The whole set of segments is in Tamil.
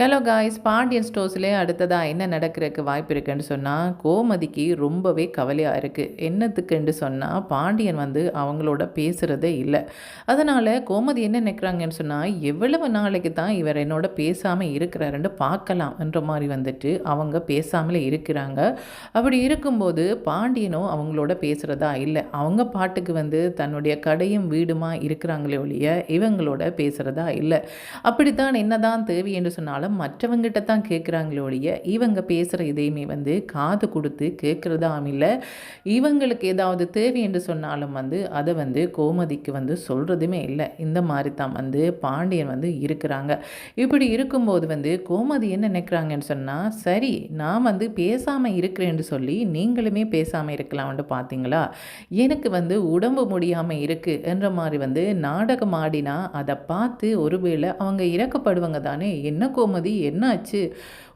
ஹலோ காய்ஸ் பாண்டியன் ஸ்டோர்ஸ்லேயே அடுத்ததாக என்ன நடக்கிறதுக்கு வாய்ப்பு இருக்குன்னு சொன்னால் கோமதிக்கு ரொம்பவே கவலையாக இருக்குது என்னத்துக்குன்னு சொன்னால் பாண்டியன் வந்து அவங்களோட பேசுகிறதே இல்லை. அதனால் கோமதி என்ன நினைக்கிறாங்கன்னு சொன்னால் எவ்வளவு நாளைக்கு தான் இவர் என்னோட பேசாமல் இருக்கிறாருன்னு பார்க்கலாம்ன்ற மாதிரி வந்துட்டு அவங்க பேசாமலே இருக்கிறாங்க. அப்படி இருக்கும்போது பாண்டியனும் அவங்களோட பேசுகிறதா இல்லை. அவங்க பாட்டுக்கு வந்து தன்னுடைய கடையும் வீடுமா இருக்கிறாங்களே ஒழிய இவங்களோட பேசுகிறதா இல்லை. அப்படித்தான் என்னதான் தேவை என்று சொன்னாலும் மற்றவங்கிட்ட தான் கேட்குறாங்களே ஒழிய இவங்க பேசுகிற இதையுமே வந்து காது கொடுத்து கேட்குறதாம் இல்லை. இவங்களுக்கு ஏதாவது தேவை என்று சொன்னாலும் வந்து அதை வந்து கோமதிக்கு வந்து சொல்கிறதுமே இல்லை. இந்த மாதிரி தான் வந்து பாண்டியன் வந்து இருக்கிறாங்க. இப்படி இருக்கும்போது வந்து கோமதி என்ன நினைக்கிறாங்கன்னு சொன்னால் சரி நான் வந்து பேசாமல் இருக்கிறேன்னு சொல்லி நீங்களுமே பேசாமல் இருக்கலாம்னு பார்த்தீங்களா? எனக்கு வந்து உடம்பு முடியாமல் இருக்குது என்ற மாதிரி வந்து நாடகம் ஆடினா அதை பார்த்து ஒருவேளை அவங்க இறக்கப்படுவாங்க தானே என்ன கோமதி? பானுமதி என்னாச்சு?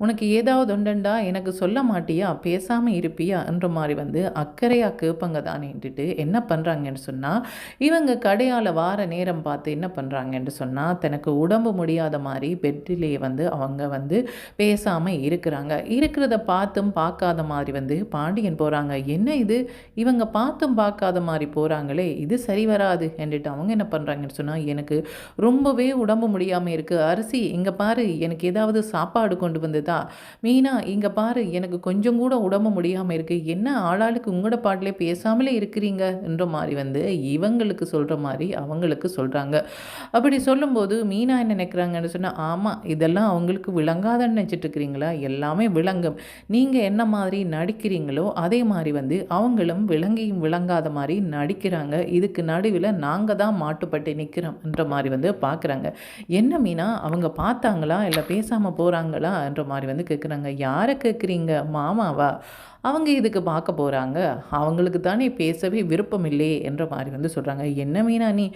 உனக்கு ஏதாவது உண்டண்டா எனக்கு சொல்ல மாட்டியா பேசாமல் இருப்பியா என்ற மாதிரி வந்து அக்கறையாக கேட்பங்க தானேன்ட்டு என்ன பண்ணுறாங்கன்னு சொன்னால் இவங்க கடையால் வார நேரம் பார்த்து என்ன பண்ணுறாங்கன்னு சொன்னால் தனக்கு உடம்பு முடியாத மாதிரி பெட்டிலேயே வந்து அவங்க வந்து பேசாமல் இருக்கிறாங்க. இருக்கிறத பார்த்தும் பார்க்காத மாதிரி வந்து பாண்டியன் போகிறாங்க என்ன இது? இவங்க பார்த்தும் பார்க்காத மாதிரி போகிறாங்களே இது சரி வராது என்றுட்டு அவங்க என்ன பண்ணுறாங்கன்னு சொன்னால் எனக்கு ரொம்பவே உடம்பு முடியாமல் இருக்குது அரிசி இங்கே பாரு எனக்கு ஏதாவது சாப்பாடு கொண்டு கொடுத்தா மீனா இங்கே பாரு எனக்கு கொஞ்சம் கூட உடம்பு முடியாமல் இருக்குது என்ன ஆளாளுக்கு உங்களோட பாட்டிலே பேசாமலே இருக்கிறீங்க? என்ற மாதிரி வந்து இவங்களுக்கு சொல்கிற மாதிரி அவங்களுக்கு சொல்கிறாங்க அப்படி சொல்லும்போது மீனா என்ன நினைக்கிறாங்கன்னு சொன்னால் ஆமாம் இதெல்லாம் அவங்களுக்கு விளங்காதன்னு நினச்சிட்டு இருக்கிறீங்களா? எல்லாமே விளங்கும். நீங்கள் என்ன மாதிரி நடிக்கிறீங்களோ அதே மாதிரி வந்து அவங்களும் விளங்கியும் விளங்காத மாதிரி நடிக்கிறாங்க. இதுக்கு நடுவில் நாங்கள் தான் மாட்டுப்பட்டு நிற்கிறோம் என்ற மாதிரி வந்து பார்க்குறாங்க என்ன மீனா அவங்க பார்த்தாங்களா? இல்லை பேசாமல் போகிறாங்களா என்ற மாதிரி வந்து கேட்குறாங்க யாரை கேட்குறீங்க மாமாவா? அவங்க இதுக்கு பார்க்க போகிறாங்க அவங்களுக்கு தானே பேசவே விருப்பம் இல்லையே என்ற மாதிரி வந்து சொல்கிறாங்க என்ன மீனா நீ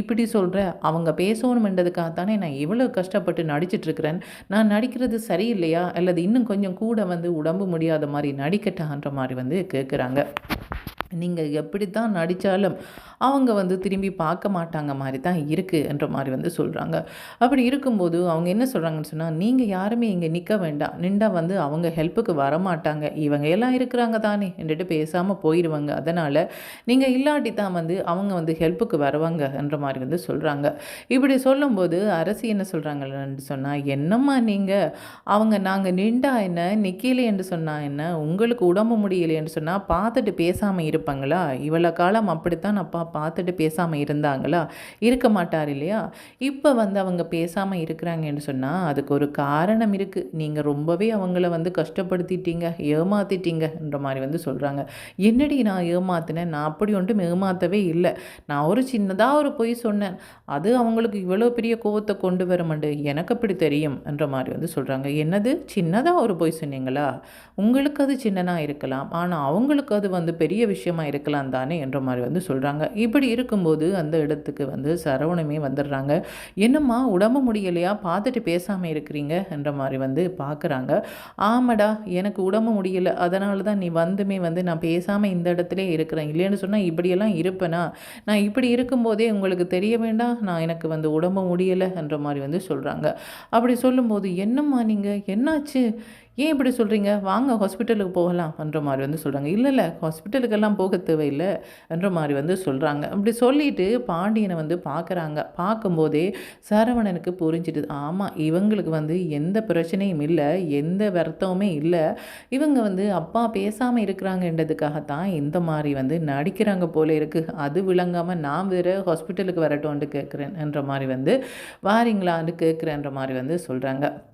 இப்படி சொல்கிற அவங்க பேசணுமென்றதுக்காக தானே நான் இவ்வளோ கஷ்டப்பட்டு நடிச்சிட்ருக்கிறேன். நான் நடிக்கிறது சரியில்லையா? அல்லது இன்னும் கொஞ்சம் கூட வந்து உடம்பு முடியாத மாதிரி நடிக்கட்டான்ற மாதிரி வந்து கேட்குறாங்க நீங்கள் எப்படி தான் நடித்தாலும் அவங்க வந்து திரும்பி பார்க்க மாட்டாங்க மாதிரி தான் இருக்குது என்ற மாதிரி வந்து சொல்கிறாங்க அப்படி இருக்கும்போது அவங்க என்ன சொல்கிறாங்கன்னு சொன்னால் நீங்கள் யாருமே இங்கே நிற்க வேண்டாம். நின்றா வந்து அவங்க ஹெல்ப்புக்கு வரமாட்டாங்க. இவங்க எல்லாம் இருக்கிறாங்க தானே? என்றுட்டு பேசாமல் போயிடுவாங்க அதனால் நீங்கள் இல்லாட்டி தான் வந்து அவங்க வந்து ஹெல்ப்புக்கு வருவாங்க என்ற மாதிரி வந்து சொல்கிறாங்க இப்படி சொல்லும்போது அரசி என்ன சொல்கிறாங்கன்னு சொன்னால் என்னம்மா நீங்கள் அவங்க நாங்கள் நின்றா என்ன? நிற்கலை என்று சொன்னால் என்ன? உங்களுக்கு உடம்பு முடியலை என்று சொன்னால் பார்த்துட்டு பேசாமல் இருப்பாங்களா? இவ்வளோ காலம் அப்படித்தான் அப்பா பார்த்துட்டு பேசாமல் இருந்தாங்களா? இருக்க மாட்டார் இல்லையா? இப்போ வந்து அவங்க பேசாமல் இருக்கிறாங்கன்னு சொன்னால் அதுக்கு ஒரு காரணம் இருக்குது நீங்கள் ரொம்பவே அவங்கள வந்து கஷ்டப்படுத்திட்டீங்க என்ற மாதிரி வந்து சொல்கிறாங்க என்னடி நான் ஏமாத்தினேன்? நான் அப்படி ஒன்றும் ஏமாற்றவே இல்லை. நான் ஒரு சின்னதாக ஒரு பொய் சொன்னேன். அது அவங்களுக்கு இவ்வளோ பெரிய கோவத்தை கொண்டு வர மாட்டேன் எனக்கு அப்படி தெரியும் என்ற மாதிரி வந்து சொல்கிறாங்க என்னது? சின்னதாக ஒரு பொய் சொன்னீங்களா? உங்களுக்கு அது சின்னதாக இருக்கலாம். ஆனால் அவங்களுக்கு அது வந்து பெரிய விஷயமா இருக்கலாம் தானே என்ற மாதிரி வந்து சொல்கிறாங்க இப்படி இருக்கும்போது அந்த இடத்துக்கு வந்து சரவணமே வந்துடுறாங்க. என்னம்மா உடம்பு முடியலையா? பார்த்துட்டு பேசாமல் இருக்கிறீங்க என்ற மாதிரி வந்து பார்க்குறாங்க ஆமாடா எனக்கு உடம்பு முடியலை. அதனால் தான் நீ வந்துமே வந்து நான் பேசாமல் இந்த இடத்துல இருக்கிறேன். இல்லைன்னு சொன்னால் இப்படியெல்லாம் இருப்பேனா? நான் இப்படி இருக்கும்போதே உங்களுக்கு தெரிய வேண்டாம் நான் எனக்கு வந்து உடம்பு முடியலைன்ற மாதிரி வந்து சொல்கிறாங்க அப்படி சொல்லும்போது என்னம்மா நீங்கள் என்னாச்சு? ஏன் இப்படி சொல்கிறீங்க வாங்க ஹாஸ்பிட்டலுக்கு போகலாம் என்ற மாதிரி வந்து சொல்கிறாங்க இல்லை இல்லை ஹாஸ்பிட்டலுக்கெல்லாம் போக தேவையில்லை என்ற மாதிரி வந்து சொல்கிறாங்க அப்படி சொல்லிட்டு பாண்டியனை வந்து பார்க்குறாங்க பார்க்கும்போதே சரவணனுக்கு புரிஞ்சிடுது ஆமாம் இவங்களுக்கு வந்து எந்த பிரச்சனையும் இல்லை எந்த வருத்தமுமே இல்லை. இவங்க வந்து அப்பா பேசாமல் இருக்கிறாங்கன்றதுக்காகத்தான் இந்த மாதிரி வந்து நடிக்கிறாங்க போல இருக்குது அது விளங்காமல் நான் வேறு ஹாஸ்பிட்டலுக்கு வரட்டும்னு கேட்குறேன் என்ற மாதிரி வந்து வாரீங்களான்னு கேட்குறேன்ற மாதிரி வந்து சொல்கிறாங்க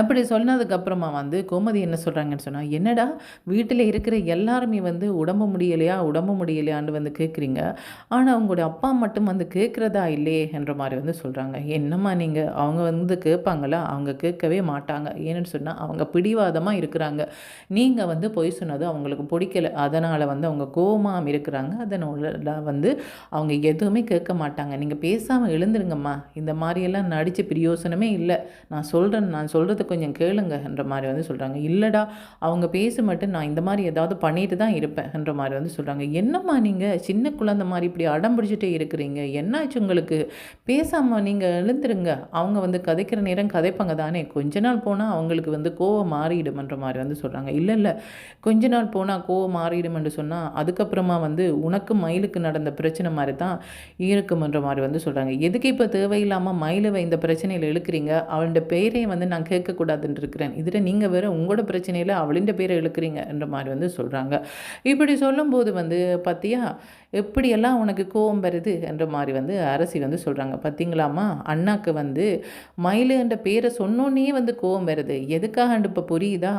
அப்படி சொன்னதுக்கப்புறமா வந்து கோமதி என்ன சொல்கிறாங்கன்னு சொன்னால் என்னடா வீட்டில் இருக்கிற எல்லாருமே வந்து உடம்பு முடியலையா உடம்பு முடியலையான்னு வந்து கேட்குறீங்க ஆனால் உங்களுடைய அப்பா மட்டும் வந்து கேட்குறதா இல்லையே? என்ற மாதிரி வந்து சொல்கிறாங்க என்னம்மா நீங்கள் அவங்க வந்து கேட்பாங்களா அவங்க கேட்கவே மாட்டாங்க. ஏன்னு சொன்னால் அவங்க பிடிவாதமாக இருக்கிறாங்க. நீங்கள் வந்து பொய் சொன்னது அவங்களுக்கு பிடிக்கல. அதனால் வந்து அவங்க கோபமாக இருக்கிறாங்க. அதனால வந்து அவங்க எதுவுமே கேட்க மாட்டாங்க. நீங்கள் பேசாமல் எழுந்துருங்கம்மா. இந்த மாதிரியெல்லாம் நடித்த பிரயோசனமே இல்லை. நான் சொல்கிறேன் நான் சொல்கிறது பார்த்து கொஞ்சம் கேளுங்கன்ற மாதிரி வந்து சொல்கிறாங்க இல்லைடா அவங்க பேச மட்டும் நான் இந்த மாதிரி ஏதாவது பண்ணிட்டு தான் இருப்பேன்ன்ற மாதிரி வந்து சொல்கிறாங்க என்னம்மா நீங்கள் சின்ன குழந்தை மாதிரி இப்படி அடம் பிடிச்சிட்டே இருக்கிறீங்க? என்னாச்சு உங்களுக்கு? பேசாமல் நீங்கள் எழுந்துருங்க. அவங்க வந்து கதைக்கிற நேரம் கதைப்பாங்க தானே. கொஞ்ச நாள் போனால் அவங்களுக்கு வந்து கோவம் மாறிடும்ன்ற மாதிரி வந்து சொல்கிறாங்க இல்லை இல்லை கொஞ்ச நாள் போனால் கோவம் மாறிடும்னு சொன்னால் அதுக்கப்புறமா வந்து உனக்கு மயிலுக்கு நடந்த பிரச்சனை மாதிரி தான் இருக்குமன்ற மாதிரி வந்து சொல்கிறாங்க எதுக்கு இப்போ தேவையில்லாமல் மயிலுவை இந்த பிரச்சனையில் இழுக்கிறீங்க? அவளோட பெயரையும் வந்து நான் கேட்கக்கூடாதுன்னு இருக்கிறேன். இதில் நீங்கள் வேறு உங்களோட பிரச்சனையில் அவளின் பேரை இழுக்கிறீங்க என்ற மாதிரி வந்து சொல்கிறாங்க இப்படி சொல்லும்போது வந்து பார்த்தியா எப்படியெல்லாம் உனக்கு கோவம் வருது? என்ற மாதிரி வந்து அரசி வந்து சொல்கிறாங்க பார்த்தீங்களாம்மா அண்ணாக்கு வந்து மயில் என்ற பேரை சொன்னோன்னே வந்து கோவம் வருது. எதுக்காக இப்போ புரியுதா?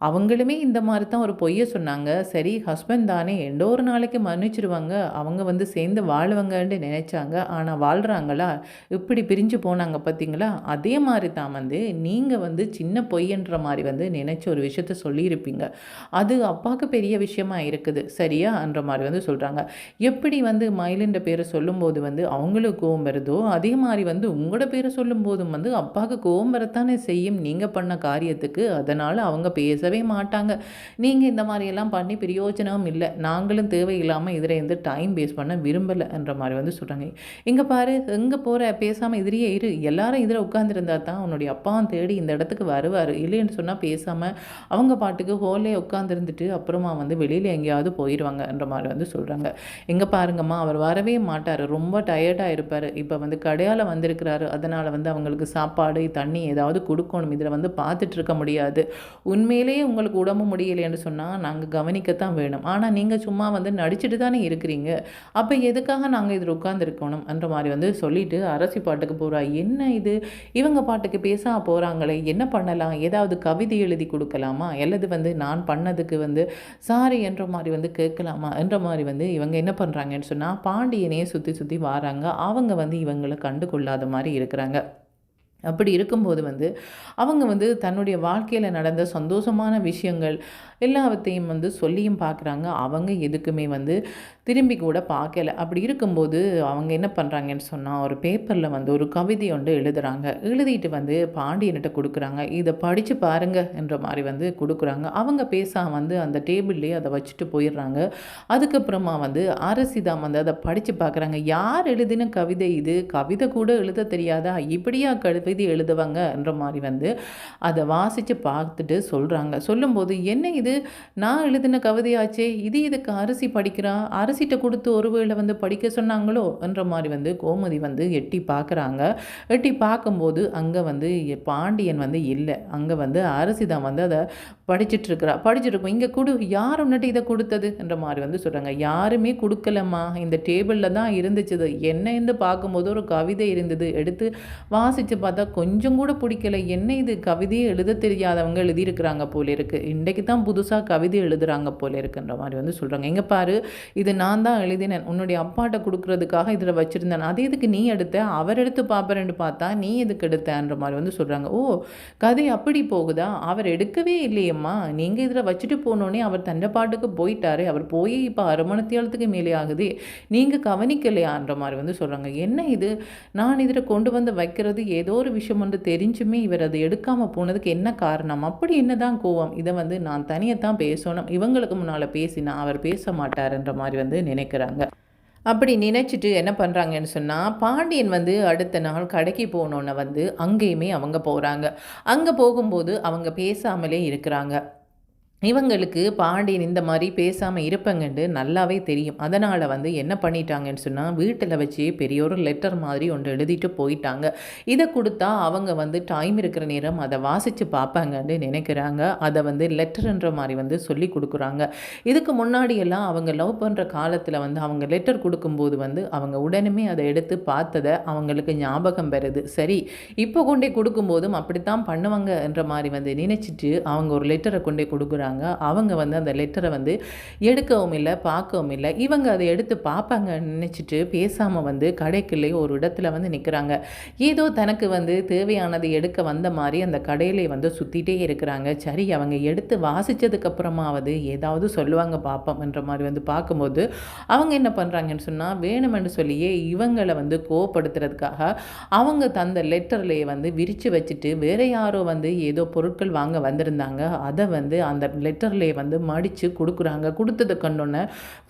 அவங்களுமே இந்த மாதிரி தான் ஒரு பொய்யை சொன்னாங்க. சரி ஹஸ்பண்ட் தானே. எண்டோ ஒரு நாளைக்கு மன்னிச்சிருவாங்க. அவங்க வந்து சேர்ந்து வாழ்வாங்கன்னு நினைச்சாங்க. ஆனால் வாழ்கிறாங்களா இப்படி பிரிஞ்சு போனாங்க பார்த்தீங்களா அதே மாதிரி தான் வந்து நீங்கள் வந்து சின்ன பொய்யன்ற மாதிரி வந்து நினச்ச ஒரு விஷயத்த சொல்லியிருப்பீங்க. அது அப்பாவுக்கு பெரிய விஷயமா இருக்குது. சரியா? என்ற மாதிரி வந்து சொல்கிறாங்க எப்படி வந்து மயிலின்ற பேரை சொல்லும்போது வந்து அவங்களுக்கு கோவம் வருதோ அதே மாதிரி வந்து உங்களோட பேரை சொல்லும்போதும் வந்து அப்பாவுக்கு கோவம் வரத்தானே செய்யும். நீங்கள் பண்ண காரியத்துக்கு அதனால் அவங்க பேசவே மாட்டாங்க. நீங்கள் இந்த மாதிரியெல்லாம் பண்ணி பிரயோஜனமும் இல்லை. நாங்களும் தேவையில்லாமல் இதில் இருந்து டைம் வேஸ்ட் பண்ண விரும்பலைன்ற மாதிரி வந்து சொல்கிறாங்க இங்கே பாரு எங்கே போகிற பேசாமல் இதிலேயே இரு. எல்லாரும் இதில் உட்காந்துருந்தா தான் உன்னுடைய அப்பாவும் தேடி இந்த இடத்துக்கு வருவார். இல்லைன்னு சொன்னால் பேசாமல் அவங்க பாட்டுக்கு ஹோலே உட்காந்துருந்துட்டு அப்புறமா வந்து வெளியில் எங்கேயாவது போயிடுவாங்கன்ற மாதிரி வந்து சொல்கிறாங்க எங்கே பாருங்கம்மா அவர் வரவே மாட்டார். ரொம்ப டயர்டாக இருப்பார். இப்போ வந்து கடையால் வந்திருக்கிறாரு. அதனால் வந்து அவங்களுக்கு சாப்பாடு தண்ணி ஏதாவது கொடுக்கணும். இதில் வந்து பார்த்துட்ருக்க முடியாது. உண்மையிலேயே உங்களுக்கு உடம்பு முடியலைன்னு சொன்னால் நாங்கள் கவனிக்கத்தான் வேணும். ஆனால் நீங்கள் சும்மா வந்து நடிச்சுட்டு தானே இருக்கிறீங்க. அப்போ எதுக்காக நாங்கள் இதில் உட்காந்துருக்கணும் என்ற மாதிரி வந்து சொல்லிட்டு அரசி பாட்டுக்கு போகிறா என்ன இது? இவங்க பாட்டுக்கு பேச போகிறாங்களே என்ன பண்ணலாம்? ஏதாவது கவிதை எழுதி கொடுக்கலாமா? அல்லது வந்து நான் பண்ணதுக்கு வந்து சாரி என்ற மாதிரி வந்து கேட்கலாமா? என்ற மாதிரி வந்து இவங்க என்ன பண்ணுறாங்கன்னு சொன்னால் பாண்டியனையே சுற்றி சுற்றி வராங்க. அவங்க வந்து இவங்களை கண்டுகொள்ளாத மாதிரி இருக்கிறாங்க. அப்படி இருக்கும்போது வந்து அவங்க வந்து தன்னுடைய வாழ்க்கையில் நடந்த சந்தோஷமான விஷயங்கள் எல்லாவற்றையும் வந்து சொல்லியும் பார்க்குறாங்க. அவங்க எதுக்குமே வந்து திரும்பி கூட பார்க்கல. அப்படி இருக்கும்போது அவங்க என்ன பண்ணுறாங்கன்னு சொன்னால் ஒரு பேப்பரில் வந்து ஒரு கவிதை ஒன்று எழுதுகிறாங்க எழுதிட்டு வந்து பாண்டியன்கிட்ட கொடுக்குறாங்க. இதை படித்து பாருங்க என்ற மாதிரி வந்து கொடுக்குறாங்க. அவங்க பேச வந்து அந்த டேபிள்லேயே அதை வச்சுட்டு போயிடுறாங்க. அதுக்கப்புறமா வந்து அரசி தான் வந்து அதை படித்து பார்க்குறாங்க. யார் எழுதின கவிதை இது? கவிதை கூட எழுத தெரியாதா? இப்படியா கவிதை எழுதுவாங்கன்ற மாதிரி வந்து அதை வாசித்து பார்த்துட்டு சொல்கிறாங்க சொல்லும்போது என்ன இது? நான் எழுதின கவிதையாச்சே. இது இதுக்கு அரிசி படிக்கிறா? அரிசிட்ட கொடுத்து ஒருவேளை வந்து படிக்க சொன்னாங்களோ என்ற மாதிரி வந்து கோமதி வந்து எட்டி பார்க்குறாங்க. எட்டி பார்க்கும்போது அங்கே வந்து பாண்டியன் வந்து இல்லை. அங்கே வந்து அரசி தான் வந்து அதை படிச்சுட்ருக்கிறா. படிச்சுட்ருக்கோம். இங்கே கொடு யார் முன்னாடி இதை கொடுத்தது? என்ற மாதிரி வந்து சொல்கிறாங்க யாருமே கொடுக்கலம்மா. இந்த டேபிளில் தான் இருந்துச்சு என்ன இருந்து பார்க்கும்போது ஒரு கவிதை இருந்தது. எடுத்து வாசித்து பார்த்தா கொஞ்சம் கூட பிடிக்கல. என்ன இது? கவிதையை எழுத தெரியாதவங்க எழுதியிருக்கிறாங்க போல இருக்குது இன்றைக்கு தான் புதுசாக கவிதை எழுதுகிறாங்க போல இருக்குன்ற மாதிரி வந்து சொல்கிறாங்க எங்கே பாரு இது நான் தான் எழுதினேன். உன்னுடைய அப்பாட்ட கொடுக்குறதுக்காக இதில் வச்சுருந்தேன். அது இதுக்கு நீ எடுத்த? அவர் எடுத்து பார்ப்பறேன்னு பார்த்தா நீ எதுக்கு எடுத்தன்ற மாதிரி வந்து சொல்கிறாங்க ஓ கதை அப்படி போகுதா? அவர் எடுக்கவே இல்லையம்மா. நீங்கள் இதில் வச்சுட்டு போனோடனே அவர் தண்டை பாட்டுக்கு போயிட்டாரு. அவர் போய் இப்போ அரைமணத்தியாலத்துக்கு மேலே ஆகுது. நீங்கள் கவனிக்கலையான்ற மாதிரி வந்து சொல்கிறாங்க என்ன இது? நான் இதில் கொண்டு வந்து வைக்கிறது ஏதோ ஒரு விஷயம் ஒன்று தெரிஞ்சுமே இவர் அதை எடுக்காமல் போனதுக்கு என்ன காரணம்? அப்படி என்னதான் கோவம்? இதை வந்து நான் தனியாக தான் பேசணும். இவங்களுக்கு முன்னால் பேசினா அவர் பேச மாட்டார்ன்ற மாதிரி வந்து நினைக்கிறாங்க. அப்படி நினச்சிட்டு என்ன பண்ணுறாங்கன்னு சொன்னால் பாண்டியன் வந்து அடுத்த நாள் கடைக்கு போனோன்னே வந்து அங்கேயுமே அவங்க போகிறாங்க அங்கே போகும்போது அவங்க பேசாமலே இருக்கிறாங்க. இவங்களுக்கு பாண்டியன் இந்த மாதிரி பேசாமல் இருப்பங்கன்னு நல்லாவே தெரியும். அதனால் வந்து என்ன பண்ணிட்டாங்கன்னு சொன்னால் வீட்டில் வச்சு பெரிய ஒரு லெட்டர் மாதிரி ஒன்று எழுதிட்டு போயிட்டாங்க. இதை கொடுத்தா அவங்க வந்து டைம் இருக்கிற நேரம் அதை வாசித்து பார்ப்பாங்கன்னு நினைக்கிறாங்க. அதை வந்து லெட்டர்ன்ற மாதிரி வந்து சொல்லி கொடுக்குறாங்க. இதுக்கு முன்னாடியெல்லாம் அவங்க லவ் பண்ணுற காலத்தில் வந்து அவங்க லெட்டர் கொடுக்கும்போது வந்து அவங்க உடனே அதை எடுத்து பார்த்ததை அவங்களுக்கு ஞாபகம் பெறுது சரி இப்போ கொண்டே கொடுக்கும்போதும் அப்படித்தான் பண்ணுவாங்கன்ற மாதிரி வந்து நினச்சிட்டு அவங்க ஒரு லெட்டரை கொண்டே கொடுக்குறாங்க. இருக்காங்க அவங்க வந்து அந்த லெட்டரை வந்து எடுக்கவும் இல்லை பார்க்கவும் இல்லை. இவங்க அதை எடுத்து பார்ப்பாங்கன்னு நினச்சிட்டு பேசாமல் வந்து கடைக்குள்ளே ஒரு இடத்துல வந்து நிற்கிறாங்க ஏதோ தனக்கு வந்து தேவையானது எடுக்க வந்த மாதிரி அந்த கடையிலே வந்து சுற்றிட்டே இருக்கிறாங்க. சரி அவங்க எடுத்து வாசித்ததுக்கப்புறமாவது ஏதாவது சொல்லுவாங்க பார்ப்போம்ன்ற மாதிரி வந்து பார்க்கும்போது அவங்க என்ன பண்ணுறாங்கன்னு சொன்னால் வேணுமென்று சொல்லியே இவங்களை வந்து கோவப்படுத்துறதுக்காக அவங்க தந்த லெட்டர்லேயே வந்து விரித்து வச்சுட்டு வேற யாரோ வந்து ஏதோ பொருட்கள் வாங்க வந்திருந்தாங்க. அதை வந்து அந்த லெட்டர்லேயே வந்து மடித்து கொடுக்குறாங்க. கொடுத்ததை கண்டோன்னே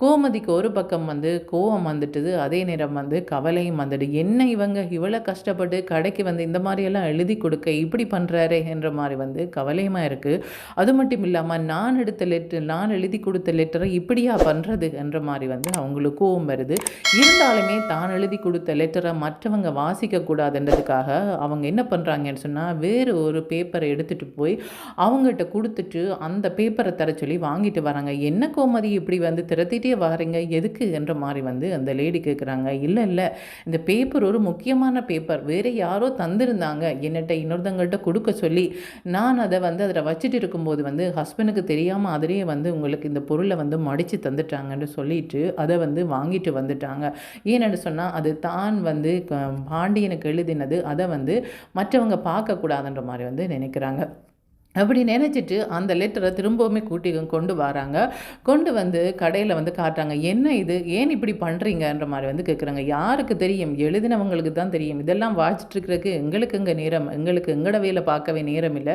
கோமதிக்கு ஒரு பக்கம் வந்து கோவம் வந்துட்டுது. அதே நேரம் வந்து கவலையும் வந்துடு. என்ன இவங்க இவ்வளோ கஷ்டப்பட்டு கடைக்கு வந்து இந்த மாதிரியெல்லாம் எழுதி கொடுக்க இப்படி பண்ணுறாரே என்ற மாதிரி வந்து கவலையமாக இருக்குது அது மட்டும் இல்லாமல் நான் எடுத்த லெட்டர் நான் எழுதி கொடுத்த லெட்டரை இப்படியா பண்ணுறது என்ற மாதிரி வந்து அவங்களுக்கு கோவம் வருது. இருந்தாலுமே தான் எழுதி கொடுத்த லெட்டரை மற்றவங்க வாசிக்கக்கூடாதுன்றதுக்காக அவங்க என்ன பண்ணுறாங்கன்னு சொன்னால் வேறு ஒரு பேப்பரை எடுத்துகிட்டு போய் அவங்ககிட்ட கொடுத்துட்டு அந்த பேப்பரை தர சொல்லி வாங்கிட்டு வராங்க. என்ன கோமதி இப்படி வந்து திரத்திட்டே வரீங்க எதுக்கு? என்ற மாதிரி வந்து அந்த லேடி கேட்குறாங்க இல்லை இல்லை. இந்த பேப்பர் ஒரு முக்கியமான பேப்பர் வேறு யாரோ தந்திருந்தாங்க. என்னட்ட இன்னொருத்தங்கள்கிட்ட கொடுக்க சொல்லி நான் அதை வந்து அதில் வச்சுட்டு இருக்கும்போது வந்து ஹஸ்பண்டுக்கு தெரியாமல் அதிலேயே வந்து உங்களுக்கு இந்த பொருளை வந்து மடித்து தந்துட்டாங்கன்னு சொல்லிட்டு அதை வந்து வாங்கிட்டு வந்துட்டாங்க. ஏன்னு சொன்னால் அது தான் வந்து பாண்டியனுக்கு எழுதினது. அதை வந்து மற்றவங்க பார்க்கக்கூடாதுன்ற மாதிரி வந்து நினைக்கிறாங்க. அப்படி நினச்சிட்டு அந்த லெட்டரை திரும்பவுமே கூட்டி கொண்டு வராங்க. கொண்டு வந்து கடையில் வந்து காட்டுறாங்க என்ன இது? ஏன் இப்படி பண்ணுறீங்கன்ற மாதிரி வந்து கேட்குறாங்க யாருக்கு தெரியும்? எழுதினவங்களுக்கு தான் தெரியும். இதெல்லாம் வாய்ச்சிட்ருக்கிறதுக்கு எங்களுக்கு இங்கே நேரம் எங்களுக்கு எங்களோட வேலை பார்க்கவே நேரம் இல்லை.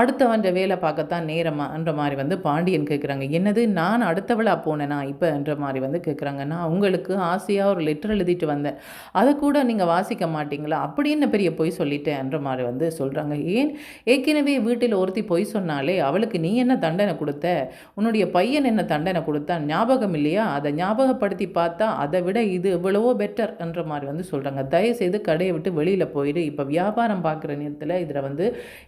அடுத்தவன்ற வேலை பார்க்கத்தான் நேரமான்ற மாதிரி வந்து பாண்டியன் கேட்குறாங்க என்னது? நான் அடுத்தவளாக போனேனா இப்போன்ற மாதிரி வந்து கேட்குறாங்க நான் உங்களுக்கு ஆசையாக ஒரு லெட்டர் எழுதிட்டு வந்தேன். அதை கூட நீங்கள் வாசிக்க மாட்டீங்களா? அப்படி என்ன பெரிய பொய் சொல்லிட்டேன்ற மாதிரி வந்து சொல்கிறாங்க ஏன்? ஏற்கனவே வீட்டில் ஒருத்தி பொய் சொன்னாலே அவளுக்கு நீ என்ன தண்டனை கொடுத்த? உன்னுடைய பையன் என்ன தண்டனை கொடுத்தான்? ஞாபகம் இல்லையா? அதை ஞாபகப்படுத்தி பார்த்தா அதை விட இது எவ்வளவோ பெட்டர் என்ற மாதிரி வந்து சொல்கிறாங்க தயவுசெய்து கடையை விட்டு வெளியில் போயிடு இப்போ வியாபாரம் பார்க்குற நேரத்தில் இதில் வந்து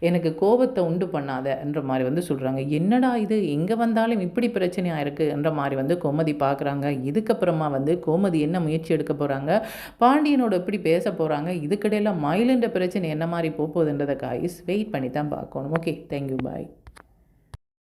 எனக்கு கோபத்தை உண்டு பண்ணாத என்ற மாதிரி வந்து சொல்கிறாங்க என்னடா இது? எங்கே வந்தாலும் இப்படி பிரச்சனையாக இருக்குது என்ற மாதிரி வந்து கோமதி பார்க்குறாங்க. இதுக்கப்புறமா வந்து கோமதி என்ன முயற்சி எடுக்க போகிறாங்க பாண்டியனோட எப்படி பேச போகிறாங்க இதுக்கிடையில் மயிலுன்ற பிரச்சனை என்ன மாதிரி போகுதுன்றதை காய்ஸ் வெயிட் பண்ணி தான் பார்க்கணும். Okay Thank you. Bye.